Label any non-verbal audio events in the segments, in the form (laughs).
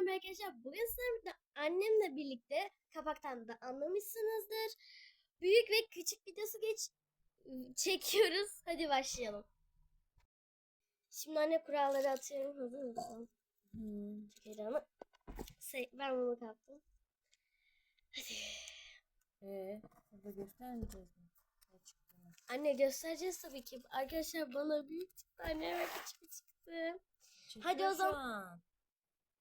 merhaba arkadaşlar. Bugün sizlerle annemle birlikte kapaktan da anlamışsınızdır. Büyük ve küçük videosu geç çekiyoruz. Hadi başlayalım. Şimdi anne kuralları atıyorum. Hazır mısın? Hmm. Heyecanlı. Şey, ben bunu kaptım. Hadi. Ee, burada göstermeyeceğiz mi? Anne göstereceğiz tabii ki. Arkadaşlar bana büyük çıktı. Anneme küçük çıktı. Hadi o zaman- an.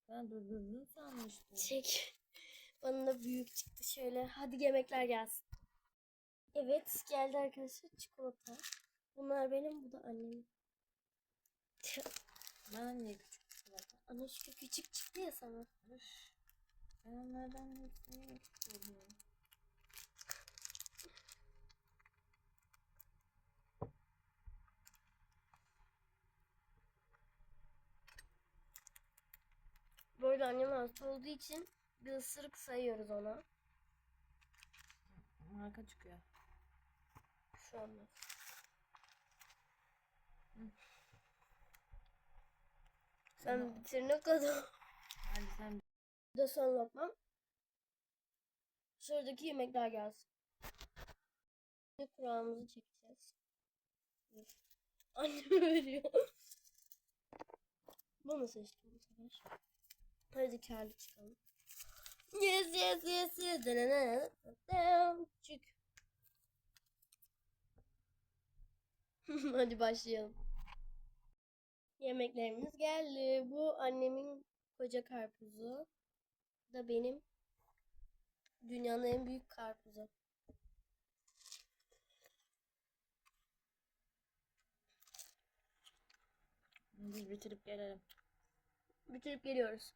Ben durdurdun sanmıştım. Çek. Bana da büyük çıktı şöyle. Hadi yemekler gelsin. Evet geldi arkadaşlar çikolata. Bunlar benim bu da annemin. (laughs) Bana niye küçük çikolata? Ana şu küçük çıktı ya sana. Üf. Ben onlardan hepsini istiyorum. Annem hasta olduğu için bir ısırık sayıyoruz ona. Marka çıkıyor. Şu anda. Ben Sana- bitirene kadar. Hadi sen Bu da son lokmam. Şuradaki yemekler gelsin. Şimdi kuralımızı çekeceğiz. Annem (laughs) veriyor. Bunu seçtim bu sefer. Hadi karlı çıkalım. Yes yes yes yes. Çık. (laughs) Hadi başlayalım. Yemeklerimiz geldi. Bu annemin koca karpuzu. Bu da benim dünyanın en büyük karpuzu. biz bitirip gelelim. Bitirip geliyoruz.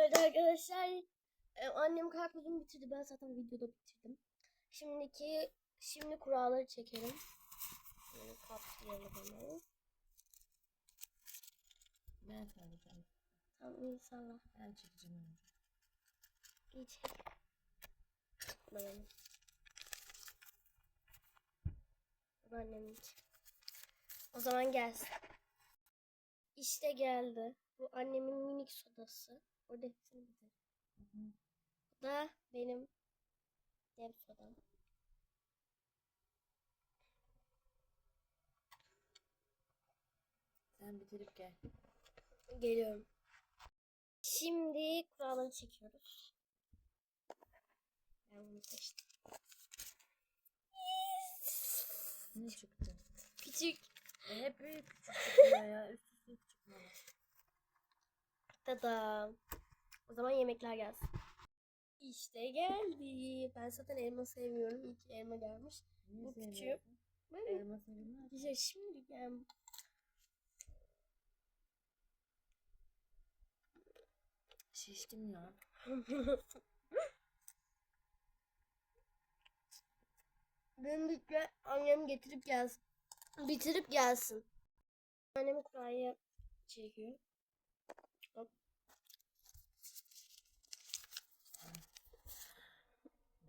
Evet arkadaşlar. e, Annem karpuzumu bitirdi. Ben zaten videoda bitirdim. Şimdiki şimdi kuralları çekelim. Böyle kaptıralım hemen. Ben saracağım. Tamam inşallah. Ben çekeceğim önce. İyi çek. Bakalım. İçin. O zaman gelsin. İşte geldi. Bu annemin minik sodası. Orada hepsini bitir. Bu da benim dev sodam. Sen bitirip gel. Geliyorum. Şimdi kuralları çekiyoruz. Ben bunu seçtim. Ne çıktı? Küçük. E, hep büyük küçük çıkıyor ya. Üst üste hiç çıkmadı. O zaman yemekler gelsin. İşte geldi. Ben zaten elma sevmiyorum. İyi ki elma gelmiş. Niye Bu sevmiyorsun? Böyle Elma sevilmez. güzel şimdi gel. Şiştim ya. (laughs) Döndükçe annem getirip gelsin. Bitirip gelsin. Annem kurabiye çekiyor.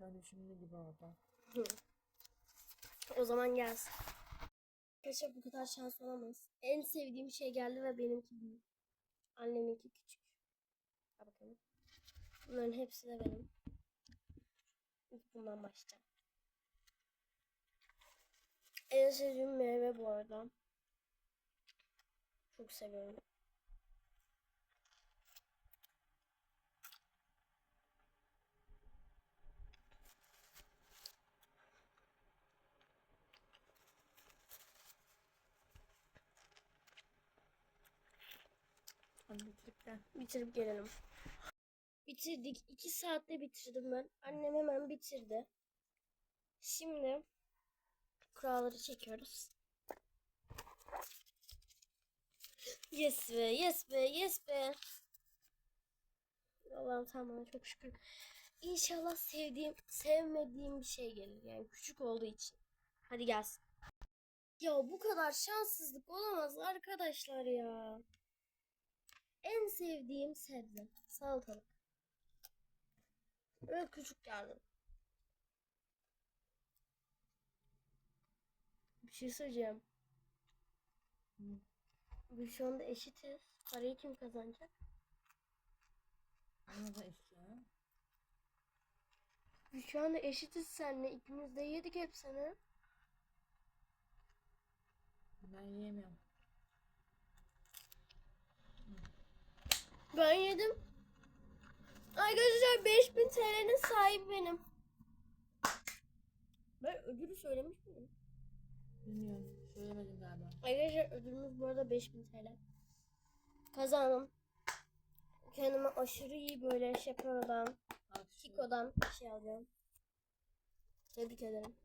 Dönüşümlü gibi oldu. O zaman gelsin. Arkadaşlar bu kadar şans olamaz. En sevdiğim şey geldi ve benimki büyük. Anneminki küçük. Al bakalım. Bunların hepsi de benim. İlk bundan başlayacağım. En sevdiğim meyve bu arada. Çok seviyorum. Hadi bitirip gel. Bitirip gelelim. Bitirdik. İki saatte bitirdim ben. Annem hemen bitirdi. Şimdi kuralları çekiyoruz. Yes be, yes be, yes be. Allah'ım bana çok şükür. İnşallah sevdiğim, sevmediğim bir şey gelir. Yani küçük olduğu için. Hadi gelsin. Ya bu kadar şanssızlık olamaz arkadaşlar ya. En sevdiğim sebze. Salatalık. Böyle küçük geldi. Bir şey söyleyeceğim. Biz şu anda eşitiz. Parayı kim kazanacak? Bana da eşya. Biz şu anda eşitiz seninle. İkimiz de yedik hepsini. Ben yiyemiyorum. Ben yedim. Arkadaşlar 5000 TL'nin sahibi benim. Ben ödülü söylemiş miyim? Bilmiyorum. Söylemedim galiba. Arkadaşlar ödülümüz bu arada 5000 TL. Kazandım. Kendime aşırı iyi böyle Alkışlıyorum. Kiko'dan bir şey alacağım. Tebrik ederim.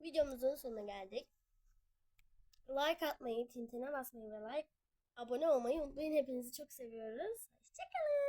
Videomuzun sonuna geldik. Like atmayı, tintine basmayı ve like abone olmayı unutmayın. Hepinizi çok seviyoruz. Hoşçakalın.